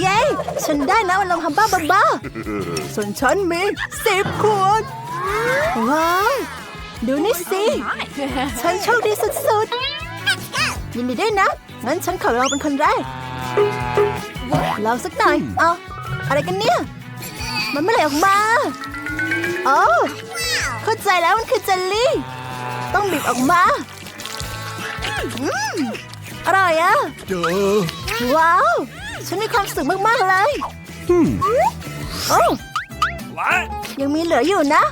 เย้ ฉันได้นะวันลองทำบ้าบ้าๆส่วนฉันมีสิบขวดว้าวดูนี่สิ ฉันโชคดีสุดๆยินดีด้วยนะ งั้นฉันขอเราเป็นคนแรกเราสักหน่อยเอาอะไรกันเนี่ย มันไม่ไหลออกมาโอ้เข้าใจแล้วมันคือเจลลี่ ต้องบีบออกมาอืมอร่อยอะเจอว้าว ฉันมีความสุขมาก ๆ เลยโอ้ What? ยังมีเหลืออยู่นะ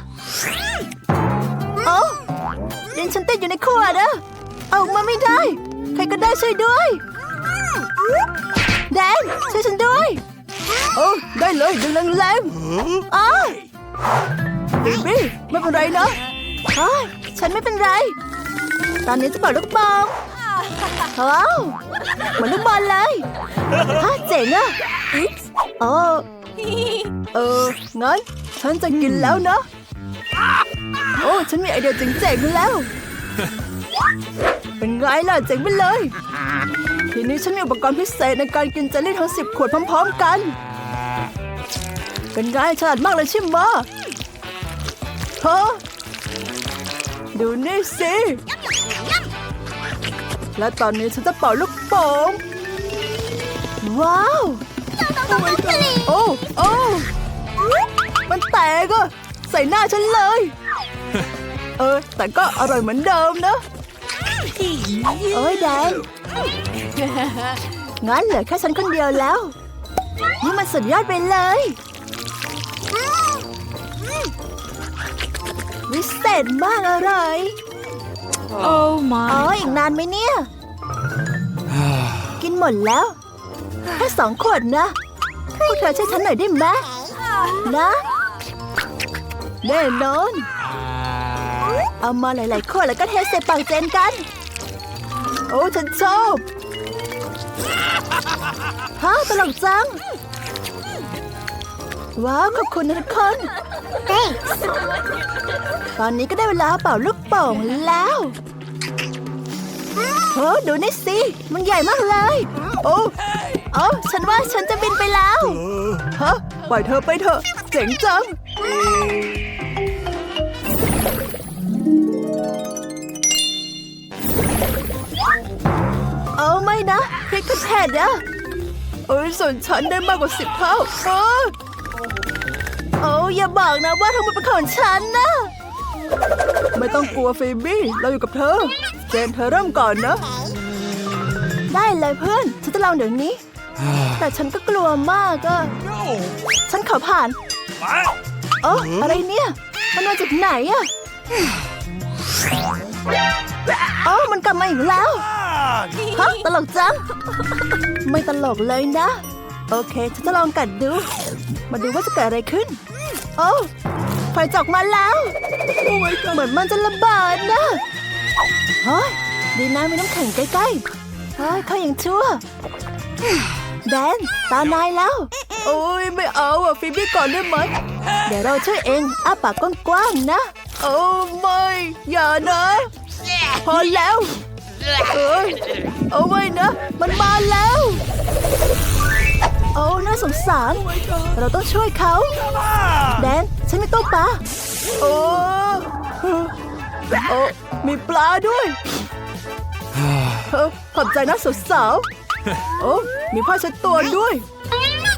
โอ้เดนฉันติดอยู่ในขวดอะเอาออกมาไม่ได้ ใครก็ได้ช่วยด้วย แดนช่วยฉันด้วย โอ้ได้เลยดึงแรงๆอ้าวบีบี้ไม่เป็นไรนะเฮ้ยฉันไม่เป็นไร ตอนนี้จะเปิดลูกบอล ว้าวเหมือนลูกบอลเลยฮะเจ๋งอะโอ้เอองั้นฉันจะกินแล้วนะ โอ้ฉันมีไอเดียเจ๋งๆแล้ว เป็นไงล่ะเจ๋งไปเลย ทีนี้ฉันมีอุปกรณ์พิเศษในการกินเจลลี่ทั้งสิบขวดพร้อม ๆกัน เป็นไงฉลาดมากเลยใช่ไหมฮะดูนี่สิ และตอนนี้ฉันจะเป่าลูกโป่งว้าว โอ้โอ้มันแตกอะใส่หน้าฉันเลย เออ แต่ก็อร่อยเหมือนเดิมนะเอ้ยแดงงั้นเหลือแค่ฉันคนเดียวแล้ว นี่มันสุดยอดไปเลย วิเศษมากอร่อย Oh อ๋อ my. อีกนานไหมเนี่ย กินหมดแล้วแค่สองขวดนะพวกเธอช่วยฉันหน่อยได้ไหมนะแน่นอน เอามาหลายๆขวดแล้วก็เทใส่ปากเจนกัน โอ้ฉันชอบฮะตลกจัง ว้าวขอบคุณนะทุกคนตอนนี้ก็ได้เวลาเป่าลูกโป่งแล้วโอ้ดูนี่สิ มันใหญ่มากเลย โอ้โอ้ฉันว่าฉันจะบินไปแล้วเออฮะปล่อยเธอไปเถอะ เจ๋งจัง เอาไม่นะพริกกระแทกนะโอ้ยส่วนฉันได้มากกว่าสิบเท่าโอ้โอ้อย่าบอกนะว่าทั้งหมดเป็นของฉันนะ ไม่ต้องกลัวฟีบี้ เราอยู่กับเธอ เจนเธอเริ่มก่อนนะ ได้เลยเพื่อนฉันจะลองเดี๋ยวนี้ แต่ฉันก็กลัวมากอะ No. ฉันขอผ่าน What? เอออะไรเนี่ย มันมาจากไหนอะเออมันกลับมาอีกแล้ว Ah, ฮะ ตลกจัง ไม่ตลกเลยนะ โอเค ฉันจะลองกัดดู มาดูว่าจะเกิดอะไรขึ้น โอ้ไฟจอกมาแล้วเหมือนมันจะระเบิดนะเฮ้ยดีนะมีน้ำแข็งใกล้ๆเฮ้ยเขาอย่างชั่วแดนตานายแล้ว โอ้ยไม่เอาอะฟิบี้ก่อนได้ไหมเดี๋ยวเราช่วยเองอ้าปากกว้างๆนะโอ้ไม่อย่านะพอแล้วเอ้ยเอาไว้นะ มันมาแล้ว โอ้น่าสงสาร เราต้องช่วยเขา แดน ฉันมีตู้ปลา โอ้ โอ้ มีปลาด้วยเออขอบใจนะสาวๆโอ้ มีผ้าเช็ดตัวด้วย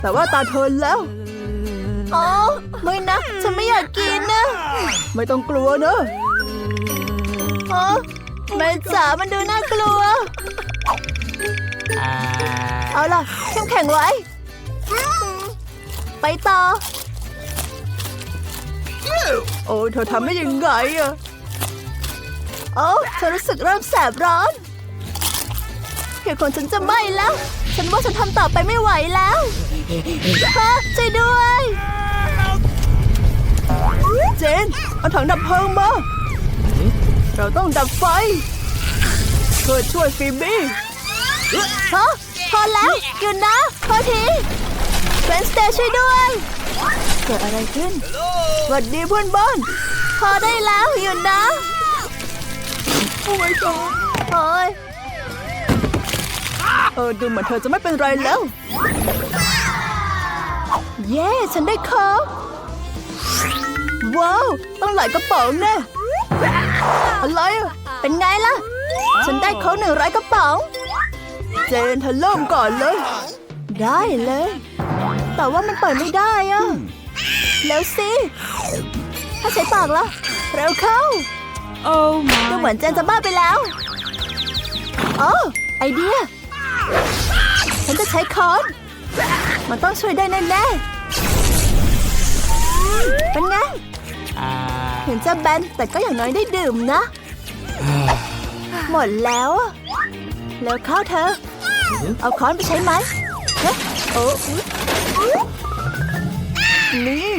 แต่ว่าตาเธอแล้วอ๋อไม่นะ ฉันไม่อยากกินนะ ไม่ต้องกลัวนะอ๋อแม่จ๋ามันดูน่ากลัว เอาล่ะเข้มแข็งไว้ ไปต่อ โอ้เธอทำได้ยังไงอะโอ้ฉันรู้สึกเริ่มแสบร้อนผิวของฉันจะไหม้แล้ว ฉันว่าฉันทำต่อไปไม่ไหวแล้วฮะช่วยด้วย เจน เอาถังดับเพลิงมา เราต้องดับไฟเพื่อช่วยฟิบี้ฮะพอแล้วหยุดนะพอที เฟนสเตช่วยด้วย เกิดอะไรขึ้นสวัสดีเพื่อนบ้านพอได้แล้วหยุดนะโอ้ my god โอ้ยเออดูเหมือนเธอจะไม่เป็นไรแล้ว เย้ ฉันได้ขอว้าว ต้องหลายกระป๋องแน่อะไรเป็นไงล่ะ ฉันได้เของหนึ่งร้อยกระป๋อง เจนเธอเริ่มก่อนเลย ได้เลย แต่ว่ามันเปิดไม่ได้อะแล้วสิ ถ้าใช้ปากล่ะเร็วเข้า Oh ดู my. เหมือนเจนจะบ้าไปแล้วอ๋อไอเดีย ฉันจะใช้ค้อน มันต้องช่วยได้แน่ๆเป็นไงถึงจะแบนแต่ก็อย่างน้อยได้ดื่มนะ หมดแล้วอะแล้วเข้าเธอ เอาค้อนไปใช้ไหมเฮ้ยโอ้อุ๊ย นี่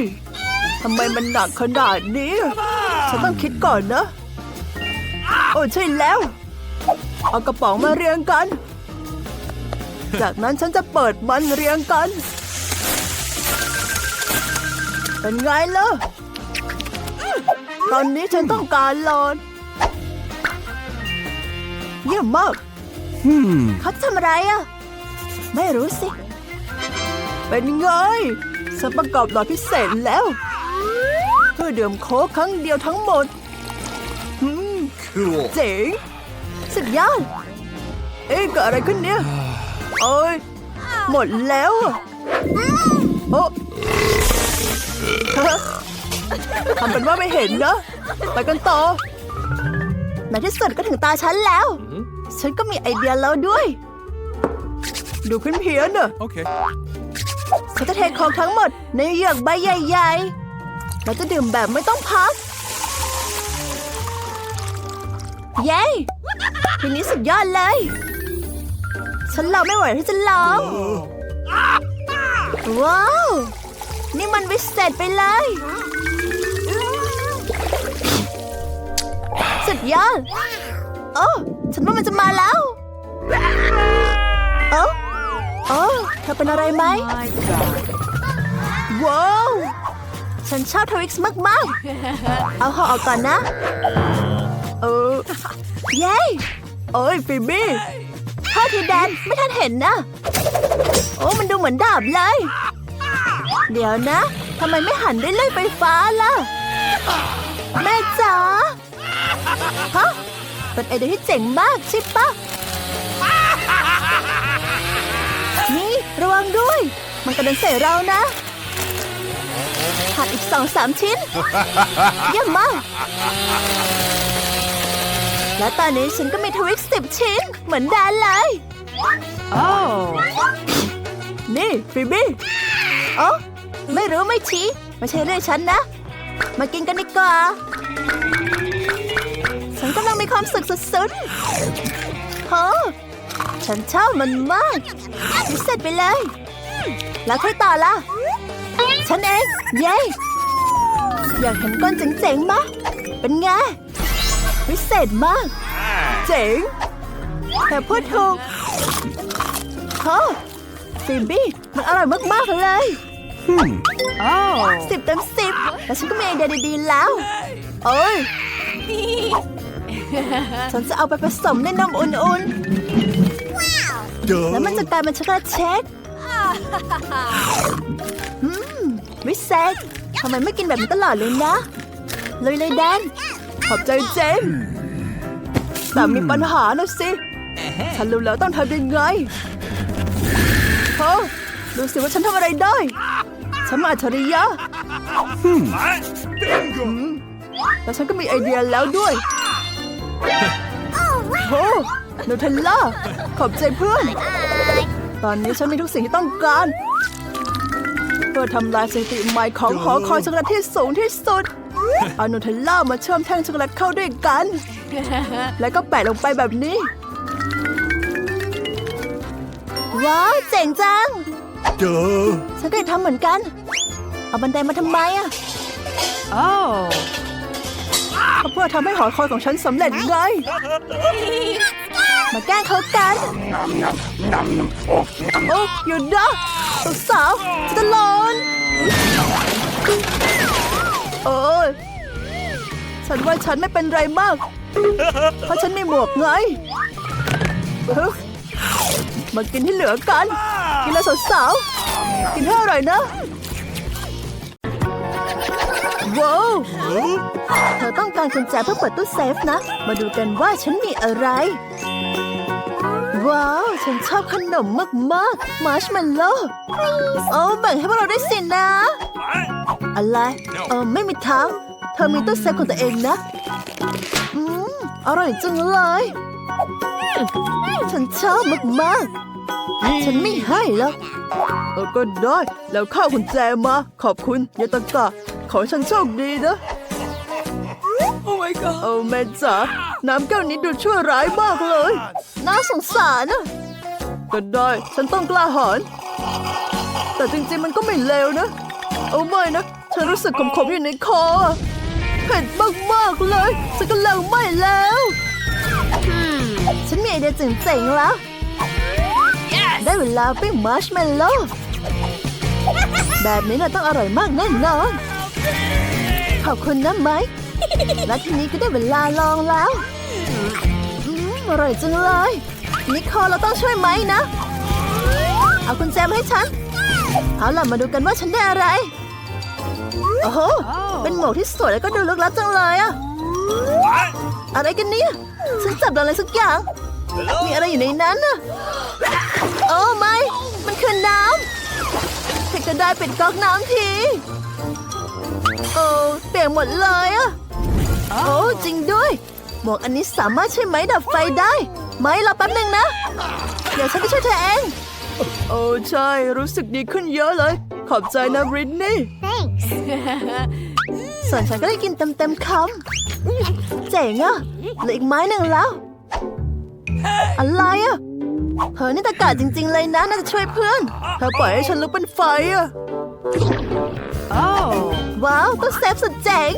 ทำไมมันหนักขนาดนี้ ฉันต้องคิดก่อนนะ โอ้ใช่แล้ว เอากระป๋องมาเรียงกัน จากนั้นฉันจะเปิดมันเรียงกัน เป็นไงล่ะ ตอนนี้ฉันต้องการหลอดเยี่ยมมาก Hmm. เขาทำอะไรอะ ไม่รู้สิ เป็นไงฉันประกอบหลอดพิเศษแล้ว เพื่อดื่มโค้กครั้งเดียวทั้งหมดอืม Cool. เจ๋งสุดยอดเอ๊ะเกิดอะไรขึ้นเนี่ยโอ้ยหมดแล้วอะโอ้ฮะทำเป็นว่าไม่เห็นนะไปกันต่อในที่สุดก็ถึงตาฉันแล้ว ฉันก็มีไอเดียแล้วด้วย ดูเพี้ยนๆน่ะ Okay. ฉันจะเทของทั้งหมดในเหยือกใบใหญ่ๆเราจะดื่มแบบไม่ต้องพัก เย้ทีนี้สุดยอดเลย ฉันรอไม่ไหวที่จะลอง ว้าว นี่มันวิเศษไปเลย สุดยอด โอ้ ฉันว่ามันจะมาแล้ว โอ้เธอเป็นอะไรไหม My God. ว้าวฉันชอบทวิกส์มาก ๆ เอาห่อออกก่อนนะ เออ เย้โอ้ยฟิบี้ท่าทีแดนไม่ทันเห็นนะ โอ้มันดูเหมือนดาบเลย เดี๋ยวนะทำไมไม่หันด้วยเลื่อยไฟฟ้าล่ะ แม่จ๋าฮะเป็นไอเดียที่เจ๋งมากใช่ปะ วังด้วย มันกระเด็นใส่เรานะหัดอีกสองสามชิ้น เยี่ยมมาก และตอนนี้ฉันก็มีทวิกสิบชิ้น เหมือนแดนเลย Oh. นี่ฟิบี้โอ้ไม่รู้ไม่ชี้ไม่ใช่เรื่องฉันนะ มากินกันดีกว่า ฉันกำลังมีความสุขสุดๆโอ้ ฉันชอบมันมากพิเศษไปเลย แล้วค่อยต่อละฉันเอง เย้อยากเห็นก้อนเจ๋งๆมะเป็นไงพิเศษมาก เจ๋งแต่พูดถูกโอ้ฟิมบี้มันอร่อยมากๆเลย Hmm. Oh. สิบเต็มสิบแล้วฉันก็มีไอเดียดีๆแล้ว โอ้ยฉันจะเอาไปผสมในนมอุ่นๆ แล้วมันจะกลายเป็นช็อกโกแลตเชคอืมวิเศษทำไมไม่กินแบบนี้ตลอดเลยนะเลยเลยแดน ขอบใจเจมส์แต่มีปัญหานะสิ ฉันรู้แล้วต้องทำยังไงโอ้ดูสิว่าฉันทำอะไรได้ ฉันมาอัจฉริยะ Bingo. แล้วฉันก็มีไอเดียแล้วด้วยโอ้ นูเทลล่า ขอบใจเพื่อน ตอนนี้ฉันมีทุกสิ่งที่ต้องการ เพื่อทำลายสถิติใหม่ของหอคอยช็อกโกแลตที่สูงที่สุด เอานูเทลล่ามาเชื่อมแท่งช็อกโกแลตเข้าด้วยกัน แล้วก็แปะลงไปแบบนี้ ว้าวเจ๋งจัง Duh. ฉันก็อยากทำเหมือนกัน เอาบันไดมาทำไมอะ Oh. ก็เพื่อทำให้หอคอยของฉันสำเร็จไง มาแกล้งเขากัน โอ้หยุดนะสาวจะหลอนโอ้ยฉันว่าฉันไม่เป็นไรมาก เพราะฉันมีหมวกไง มากินที่เหลือกัน กินแล้วสาวๆกินให้อร่อยนะว้าวเธอต้องการกุญแจเพื่อเปิดตู้เซฟนะ มาดูกันว่าฉันมีอะไร ว้าว ฉันชอบขนมมากๆมาร์ชเมลโล่โอ้แบ่งให้พวกเราได้สินะ อะไรเออไม่มีทาง เธอมีตู้เซฟของตัวเองนะ อืม อร่อยจังเลย ฉันชอบมากๆ ฉันไม่ให้แล้วเออก็ได้ แล้วข้าวกุญแจมา ขอบคุณยาตะกะ ขอให้ฉันโชคดีนะ Oh my god. โอ้แม่จ๋าน้ำแก้วนี้ดูชั่วร้ายมากเลย น่าสงสารนะก็ได้ฉันต้องกล้าหาญแต่จริงๆมันก็ไม่เลวนะ เอาไม่นะฉันรู้สึกขมๆอยู่ในคออะเผ็ดมากๆเลยฉันก็เลิกไม่แล้วฉันมีไอเดียเจ๋งๆแล้ว ได้เวลาปิ้งมาร์ชเมลโล่แบบนี้น่ะต้องอร่อยมากแน่นอนขอบคุณนะไหม และทีนี้ก็ได้เวลาลองแล้วอืมอร่อยจังเลย นิโคลเราต้องช่วยไหมนะ เอากุญแจมให้ฉัน เอาล่ะมาดูกันว่าฉันได้อะไร โอ้โห เป็นหมวกที่สวยแล้วก็ดูลึกลับจังเลยอะอะไรกันเนี่ย ฉันจับโดนอะไรสักอย่าง มีอะไรอยู่ในนั้นน่ะโอ้ไม่ มันคือน้ำใครก็ได้เปิดก๊อกน้ำที โอ้เปียกหมดเลยอะ โอ้จริงด้วย หมวกอันนี้สามารถใช้ไม้ดับไฟได้ ไม้รอแป๊บหนึ่งนะ เดี๋ยวฉันจะช่วยเธอเอง โอ้ใช่รู้สึกดีขึ้นเยอะเลย ขอบใจนะบริตนี่ส่วนฉันก็ได้กินเต็มเต็มๆคำเจ๋งอะเหลืออีกไม้หนึ่งแล้ว อะไรอะเธอนี่ตะกาจริง ๆ เลยนะน่าจะช่วยเพื่อน เธอปล่อยให้ฉันลุกเป็นไฟอะ Oh. ว้าว ต้องเซฟสุดเจ๋ง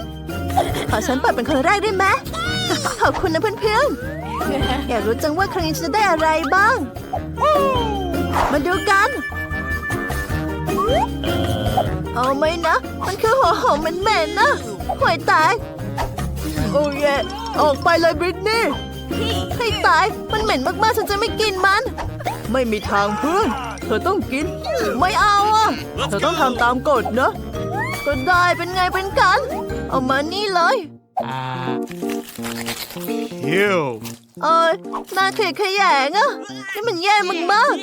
ขอฉันเปิดเป็นคนแรกได้ไหมขอบคุณนะเพื่อนๆ อยากรู้จังว่าครั้งนี้ฉันจะได้อะไรบ้าง มาดูกัน เอาไหมนะ มันคือหัวหอมเหม็นๆนะห่วยตาย โอ้ยออกไปเลยบริตนี่ให้ตาย มันเหม็นมากๆ ฉันจะไม่กินมัน ไม่มีทางเพื่อน เธอต้องกิน ไม่เอาอะ เธอต้องทำตามกฎนะ ก็ได้เป็นไงเป็นกัน เอามานี่เลย Ew. เอ้ยน่าเขยขยงอะนี่มันแย่มาก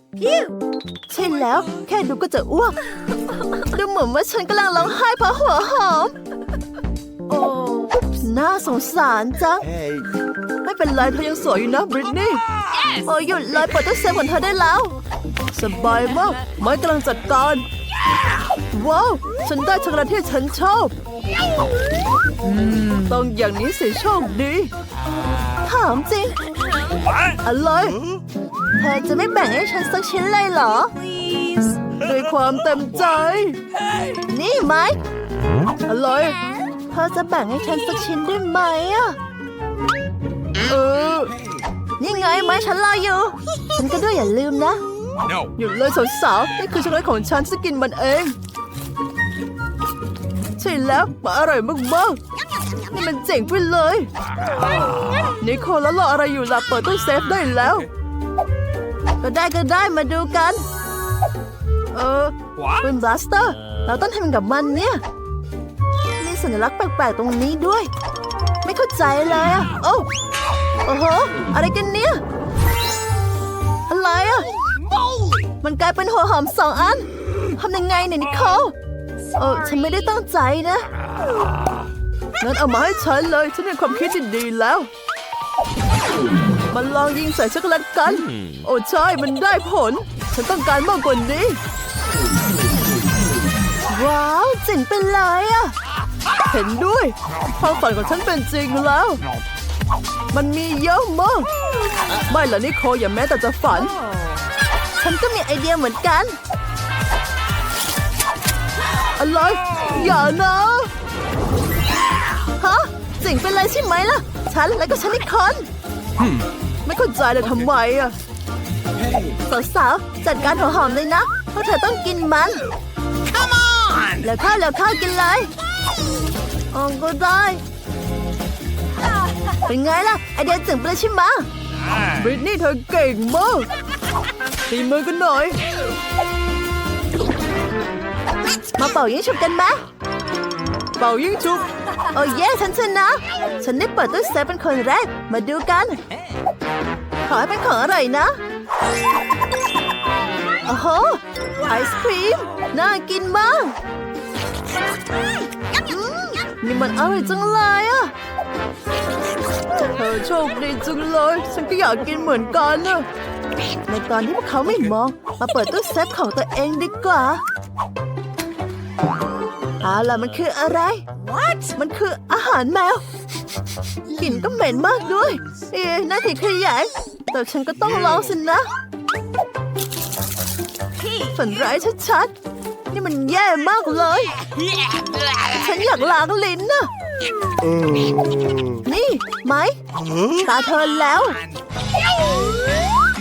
ๆใช่แล้ว แค่ดูก็จะอ้วก ดูเหมือนว่าฉันกำลังร้องไห้เพราะหัวหอม โอ้น่าสงสารจัง Hey. ไม่เป็นไรเธอยังสวยอยู่นะบริตนี่โอ้ยหยุดเลยเปิดตู้เซฟของเธอได้แล้ว สบายมาก ไม้กำลังจัดการ ว้าว ฉันได้ช็อกโกแลตที่ฉันชอบอืมต้องอย่างนี้สิโชคดี ถามจริง อะไร เธอจะไม่แบ่งให้ฉันสักชิ้นเลยเหรอ ด้วยความเต็มใจ นี่ไหมอะไรเธอจะแบ่งให้ฉันสักชิ้นได้ไหมอะเออนี่ไงไม้ฉันรออยู่ ฉันก็ด้วยอย่าลืมนะ No. หยุดเลยสาวๆนี่คือช็อกโกแลตของฉันฉันกินมันเองใช่ แล้วมันอร่อยมากๆนี่มันเจ๋งไปเลยนิโคลแล้วรออะไรอยู่ล่ะเปิดตู้เซฟได้แล้ว ก็ได้ก็ได้มาดูกัน เออ What? เป็นบลัสเตอร์ เราต้องทำกับมันเนี่ย มีสัญลักษณ์แปลกๆตรงนี้ด้วย ไม่เข้าใจเลยอะโอ้โอ้โห อะไรกันเนี่ย อะไรอะมันกลายเป็นหัวหอมสองอันทำยังไงเนี่ยนิโคล เออฉันไม่ได้ตั้งใจนะ งั้นเอามาให้ฉันเลย ฉันมีความคิดที่ดีแล้ว มันลองยิงใส่ช็อกโกแลตกัน โอ้ใช่ มันได้ผล ฉันต้องการมากกว่านี้ ว้าวเจ๋งเป็นเลยอะเห็นด้วยความฝันของฉันเป็นจริงแล้ว มันมีเยอะมาก ไม่ละนิโคอย่าแม้แต่จะฝัน ฉันก็มีไอเดียเหมือนกัน อะไร อย่านะฮะเจ๋งเป็นไรใช่ไหมล่ะ ฉันแล้วก็ฉันอีกคนไม่เข้าใจเลยทำไมอะสาวๆจัดการหัวหอมเลยนะ เพราะเธอต้องกินมัน Come on แล้วข้าวแล้วข้าวกินเลยอ๋อก็ได้ เป็นไงล่ะ ไอเดียเจ๋งไปเลยใช่ไหมบริตนี่เธอเก่งมากตีมือกันหน่อย มาเป่ายิงฉุบกันไหมเป่ายิงจุบโอ้เย่ฉันชนะ ฉันได้เปิดตู้เซฟเป็นคนแรก มาดูกัน ขอให้เป็นของอร่อยนะ โอ้โห ไอศครีม น่ากินมากอืมนี่มันอร่อยจังเลยอะเธอโชคดีจังเลย ฉันก็อยากกินเหมือนกันนะในตอนที่พวกเขาไม่มอง มาเปิดตู้เซฟของตัวเองดีกว่า เอาล่ะมันคืออะไร What? มันคืออาหารแมวกลิ่นก็เหม็นมากด้วย เอ๊ะน่าถิขยายแต่ฉันก็ต้องลองสินะฝันร้ายชัดๆ นี่มันแย่มากเลย ฉันอยากล้างลิ้นน่ะนี่ไหมตาเธอแล้ว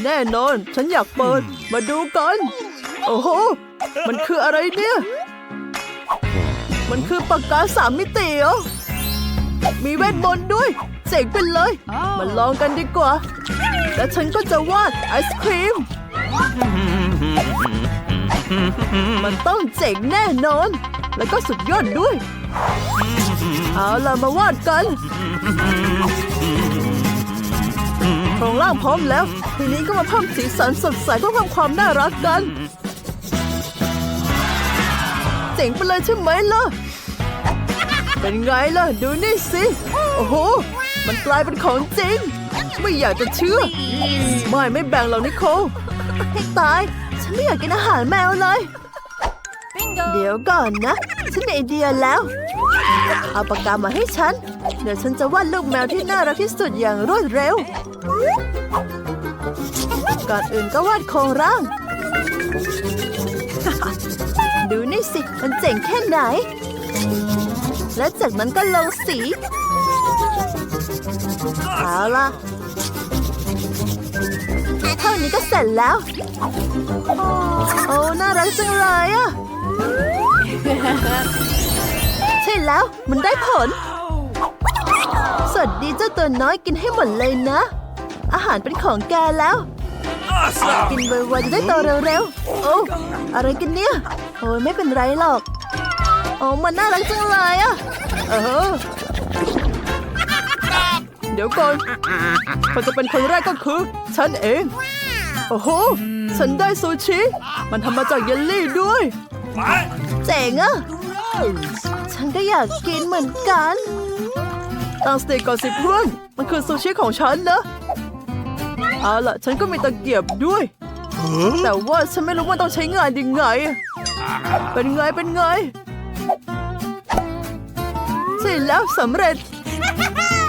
แน่นอน ฉันอยากเปิด มาดูกัน โอ้โห มันคืออะไรเนี่ย มันคือปากกาสามมิติเหรอมีเวทมนต์ด้วยเจ๋งไปเลย มาลองกันดีกว่า แล้วฉันก็จะวาดไอศครีม มันต้องเจ๋งแน่นอน แล้วก็สุดยอดด้วย เอาล่ะมาวาดกันโครงร่างพร้อมแล้ว ทีนี้ก็มาเพิ่มสีสันสดใสเพื่อเพิ่มความน่ารักกันเจ๋งไปเลยใช่ไหมล่ะ เป็นไงล่ะ ดูนี่สิ โอ้โห มันกลายเป็นของจริง ไม่อยากจะเชื่อ ไม่ไม่แบ่งหรอกนิโคลให้ตาย ฉันไม่อยากกินอาหารแมวเลย Bingo. เดี๋ยวก่อนนะ ฉันมีไอเดียแล้ว เอาปากกามาให้ฉัน เดี๋ยวฉันจะวาดลูกแมวที่น่ารักที่สุดอย่างรวดเร็ว ก่อนอื่นก็วาดโครงร่าง ดูนี่สิ มันเจ๋งแค่ไหน และจากนั้นก็ลงสี เอาล่ะเท่านี้ก็เสร็จแล้ว โอ้ น่ารักจังเลยอะใช่แล้ว มันได้ผล สวัสดีเจ้าตัวน้อยกินให้หมดเลยนะ อาหารเป็นของแกแล้ว กินไวๆจะได้โตเร็วๆ โอ้ อะไรกันเนี่ย โอ้ยไม่เป็นไรหรอกโอ้มันน่ารักจังเลยอะเออเดี๋ยวก่อนคนจะเป็นคนแรกก็คือ ฉันเอง โอ้โห ฉันได้ซูชิ มันทำมาจากเยลลี่ด้วย เจ๋งอะฉันก็อยากกินเหมือนกันตั้งสติก่อนสิเพื่อนมันคือซูชิของฉันนะเอาล่ะ ฉันก็มีตะเกียบด้วย แต่ว่าฉันไม่รู้ว่าต้องใช้งานยังไง เป็นไง เป็นไงใช่แล้วสำเร็จ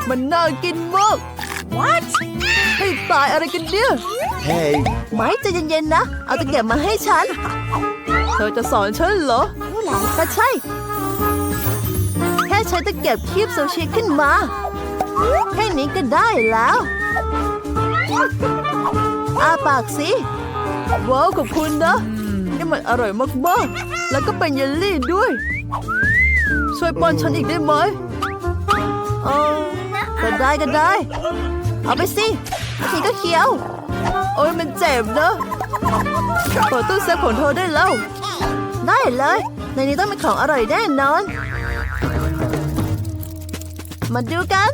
มันน่ากินมาก What? ให้ตายอะไรกันเนี่ย Hey. ไม่ใจเย็นๆนะ เอาตะเกียบมาให้ฉัน เธอจะสอนฉันเหรอก็ใช่ แค่ใช้ตะเกียบคีบซูชิขึ้นมา แค่นี้ก็ได้แล้วอาปากสิว้าวขอบคุณนะ นี่มันอร่อยมากๆ แล้วก็เป็นเยลลี่ด้วย ช่วยป้อนฉันอีกได้ไหมเออก็ได้ก็ได้ เอาไปสิทีก็เคี้ยว โอ้ยมันเจ็บนะเปิดตู้เซฟของเธอได้แล้ว ได้เลย ในนี้ต้องมีของอร่อยแน่นอน มาดูกัน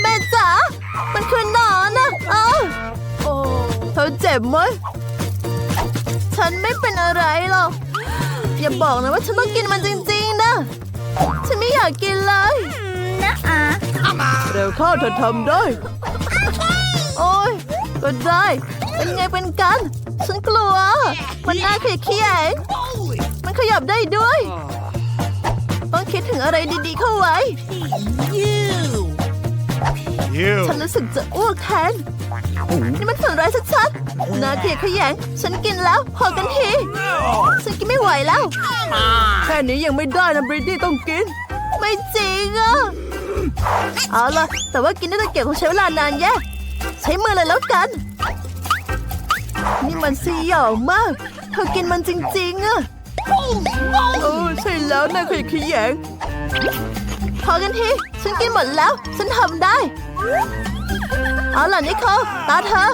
แม่จ๋า มันคือหนอนนะเออเธอเจ็บไหม ฉันไม่เป็นอะไรหรอก อย่าบอกนะว่าฉันต้องกินมันจริงๆนะ ฉันไม่อยากกินเลย Nuh-uh. เร็วเข้าเธอทำได้ โอ้ยก็ได้ เป็นไงเป็นกัน ฉันกลัว มันน่าเขียเขียงมันขยับได้ด้วย ต้องคิดถึงอะไรดีๆเข้าไว้ You. ฉันรู้สึกจะอ้วกแทน นี่มันฝันร้ายชัดๆน่าเกลียดขยง ฉันกินแล้วพอกันที ฉันกินไม่ไหวแล้ว แค่นี้ยังไม่ได้นะบริตตี้ต้องกิน ไม่จริงอะเอาล่ะ แต่ว่ากินด้วยตะเกียบคงใช้เวลานานแย่ ใช้มือเลยแล้วกัน นี่มันสยองมาก เธอกินมันจริงๆอะเออใช่แล้วนายขยะแขยง พอกันที ฉันกินหมดแล้ว ฉันทำได้ เอาล่ะนิโคลตาเธอ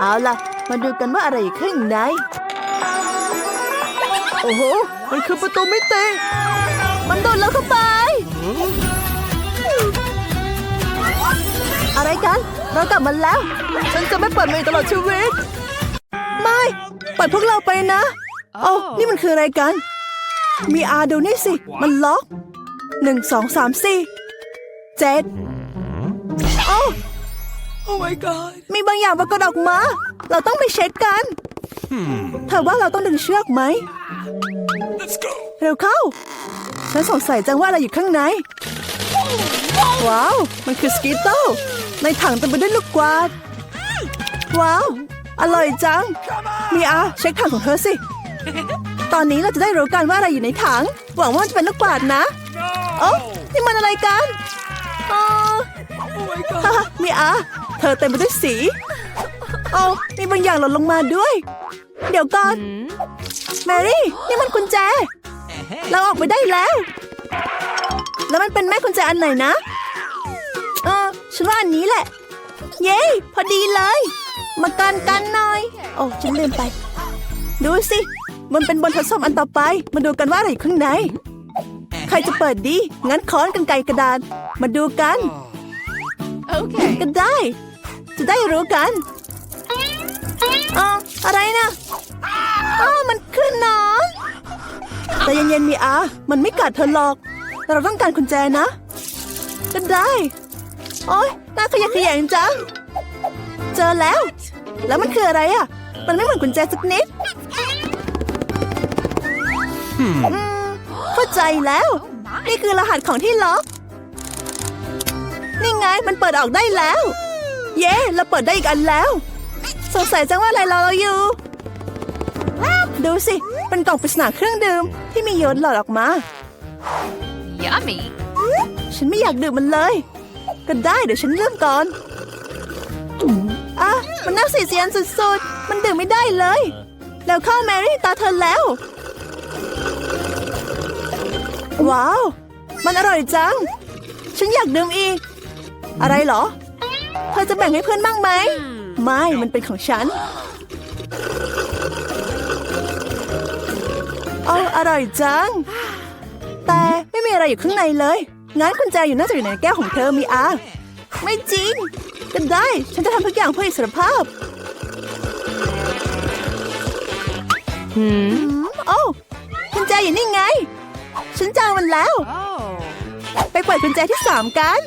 เอาล่ะ มาดูกันว่าอะไรอยู่ข้างใน โอ้โห มันคือประตูมิติมันโดนแล้วเข้าไป อะไรกัน เรากลับมาแล้ว ฉันจะไม่เปิดมันอีกตลอดชีวิต ไม่ปล่อยพวกเราไปนะโอ้นี่มันคืออะไรกัน มีอาดูนี่สิ มันล็อก หนึ่งสองสามสี่เจ็ดโอ้ Oh my god. มีบางอย่างปรากฏออกมา เราต้องไปเช็คกัน เธอว่าเราต้องดึงเชือกไหม Let's go. เร็วเข้า ฉันสงสัยจังว่าอะไรอยู่ข้างใน ว้าว มันคือสกิตเตลในถังเต็มไปด้วยลูกกวาด ว้าว อร่อยจัง มีอาเช็คถังของเธอสิ ตอนนี้เราจะได้รู้กันว่าอะไรอยู่ในถัง หวังว่ามันจะเป็นลูกกวาดนะโอ้นี่มันอะไรกันอ๋อ Oh my god. ฮ่าฮ่ามีอาเธอเต็มไปด้วยสีโอ้มีบางอย่างหล่นลงมาด้วย เดี๋ยวก่อน แมรี่ นี่มันกุญแจ เราออกไปได้แล้ว แล้วมันเป็นแม่กุญแจอันไหนนะ เออฉันว่าอันนี้แหละ เย้ พอดีเลย มากันกันหน่อย โอ้ฉันลืมไป ดูสิ มันเป็นบนทดสอบอันต่อไป มาดูกันว่าอะไรอยู่ข้างใน ใครจะเปิดดี งั้นค้อนกันไกรกระดาน มาดูกัน Okay. ก็ได้ จะได้รู้กันอ๋ออะไรนะอ๋อมันขึ้นหนอนแต่เย็นๆมีอา มันไม่กัดเธอหรอกแต่เราต้องการกุญแจนะ ก็ได้ โอ๊ยน่าขยะแขยงจัง เจอแล้ว แล้วมันคืออะไรอะ มันไม่เหมือนกุญแจสักนิดอืม เข้าใจแล้ว นี่คือรหัสของที่ล็อก นี่ไงมันเปิดออกได้แล้ว เย้ เราเปิดได้อีกอันแล้ว สงสัยจังว่าอะไรรอเราอยู่ ดูสิ เป็นกล่องปริศนาเครื่องดื่มที่มีโยนหลอดออกมา Yummy. ฉันไม่อยากดื่มมันเลย ก็ได้เดี๋ยวฉันเริ่มก่อนอะมันน่าเสียเสียนสุดๆ มันดื่มไม่ได้เลย แล้วเข้าแมรี่ตาเธอแล้ว ว้าว มันอร่อยจัง ฉันอยากดื่มอีก อะไรเหรอ เธอจะแบ่งให้เพื่อนบ้างไหม ไม่ มันเป็นของฉันโอ้อร่อยจัง แต่ไม่มีอะไรอยู่ข้างในเลย งั้นกุญแจอยู่น่าจะอยู่ในแก้วของเธอมีอา ไม่จริง ก็ได้ ฉันจะทำทุกอย่างเพื่ออิสรภาพอืมโอ้กุญแจอยู่นี่ไง ฉันเจอมันแล้ว Oh. ไปเปิดกุญแจที่สามกัน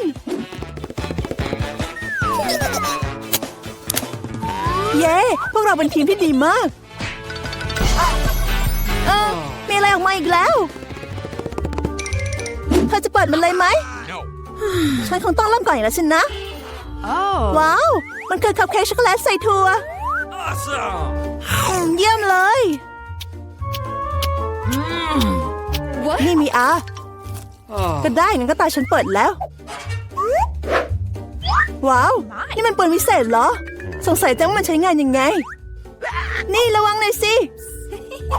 เย้ พวกเราเป็นทีมที่ดีมาก เออ มีอะไรออกมาอีกแล้ว เธอจะเปิดมันเลยไหม No. ฉันคงต้องเริ่มก่อนอีกแล้วสินะ Oh. ว้าว มันคือคัพเค้กช็อกโกแลตใส่ถั่ว Awesome. อืมเยี่ยมเลย นี่มีอา Oh. ก็ได้งั้นก็ตาฉันเปิดแล้ว ว้าว นี่มันปืนวิเศษเหรอ สงสัยจังว่ามันใช้งานยังไง นี่ระวังหน่อยสิ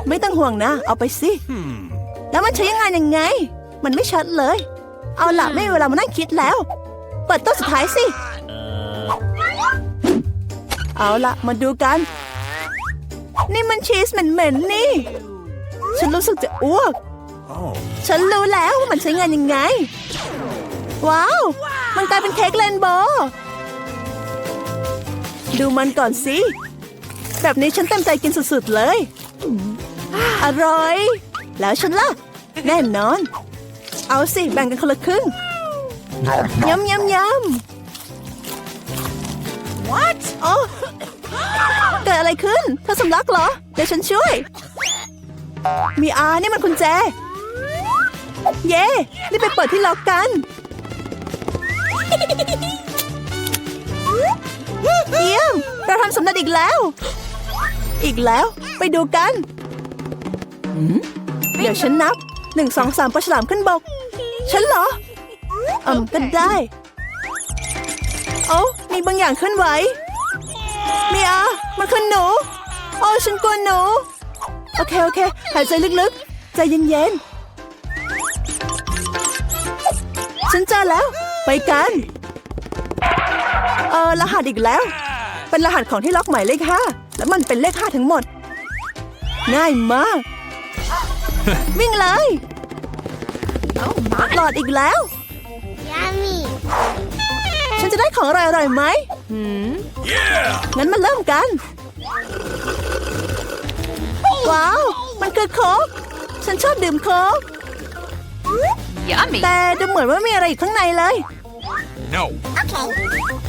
ไม่ต้องห่วงนะ เอาไปสิ Hmm. แล้วมันใช้งานยังไง มันไม่ชัดเลย เอาล่ะไม่มีเวลามานั่งคิดแล้ว เปิดตัวสุดท้ายสิ เอาล่ะมาดูกัน นี่มันชีสเหม็นๆนี่ ฉันรู้สึกจะอ้วก Oh. ฉันรู้แล้วว่ามันใช้งานยังไง ว้าว มันกลายเป็นเค้กเรนโบว์ดูมันก่อนสิ แบบนี้ฉันเต็มใจกินสุดๆเลย อร่อย แล้วฉันล่ะ แน่นอน เอาสิ แบ่งกันคนละครึ่งยำยำยำ What? โอ้เกิดอะไรขึ้นเธอสำลักเหรอ เดี๋ยวฉันช่วย มีอานี่มันกุญแจ เย้รีบไปเปิดที่ล็อกกัน เยี่ยม เราทำสำเร็จอีกแล้ว อีกแล้ว ไปดูกัน เดี๋ยวฉันนับหนึ่งสองสามปลาฉลามขึ้นบก ฉันเหรออืมก็ได้โอ้มีบางอย่างเคลื่อนไหวเมียมันคือหนู โอ้ฉันกลัวหนู โอเค โอเค หายใจลึกๆ ใจเย็นๆ ฉันเจอแล้ว ไปกัน เออรหัสอีกแล้ว เป็นรหัสของที่ล็อกหมายเลขห้าและมันเป็นเลขห้าทั้งหมด ง่ายมาก วิ่งเลย Oh my. หลอดอีกแล้ว Yummy. ฉันจะได้ของอร่อยๆไหม Hmm. Yeah! งั้นมาเริ่มกัน ว้าว มันคือโค้ก ฉันชอบดื่มโค้ก Yummy. แต่ดูเหมือนว่ามีอะไรอยู่ข้างในเลย No. Okay.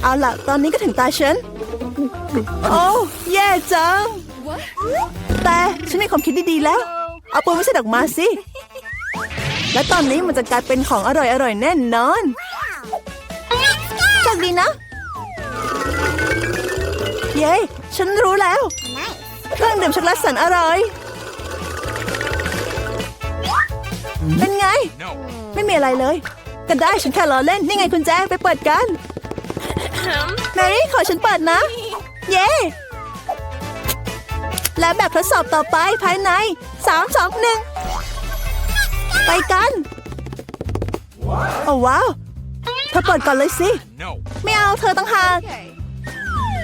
เอาล่ะ ตอนนี้ก็ถึงตาฉัน โอ้แย่จัง What? แต่ฉันมีความคิดดีๆแล้ว เอาปืนไม่ใช่ดอกไมาสิ และตอนนี้มันจะกลายเป็นของอร่อยๆแน่นอนโชคดีนะ เย้ ฉันรู้แล้ว Nice. เครื่องดื่มช็อกโกแลตแสนอร่อย เป็นไง No. ไม่มีอะไรเลย ก็ได้ฉันแค่ล้อเล่น นี่ไงคุณแจ้ไปเปิดกันแมรี่ขอฉันเปิดนะ เย้และแบบทดสอบต่อไปภายใน 3 2 1 ไปกันโอ้ว้าวเธอเปิดก่อนเลยสิ No. ไม่เอาเธอตั้งหาก Okay.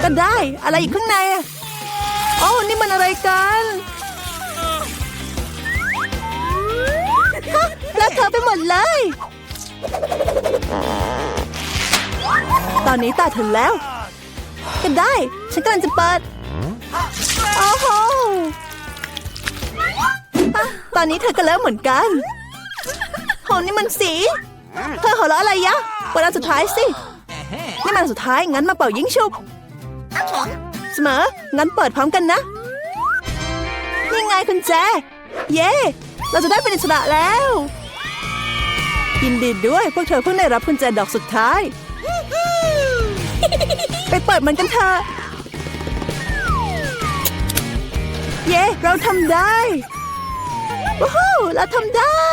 ก็ได้อะไรอีกข้างในอะโอ้ นี่มันอะไรกัน ฮะแล้วเธอไปหมดเลย ตอนนี้ตาถึงแล้ว ก็ได้ ฉันกำลังจะเปิด โอ้โห ตอนนี้เธอก็เริ่มเหมือนกันโหนี่มันสี เธอหัวเราะอะไรยะเปิดอันสุดท้ายสิ นี่มันสุดท้าย งั้นมาเป่ายิงชุบ เสมอ งั้นเปิดพร้อมกันนะ นี่ไงคุณแจ เย้เราจะได้เป็นอิสระแล้ว ยินดีด้วย พวกเธอเพิ่งได้รับกุญแจดอกสุดท้าย ไปเปิดมันกันเถอะเย้ เราทำได้ว้าวเราทำได้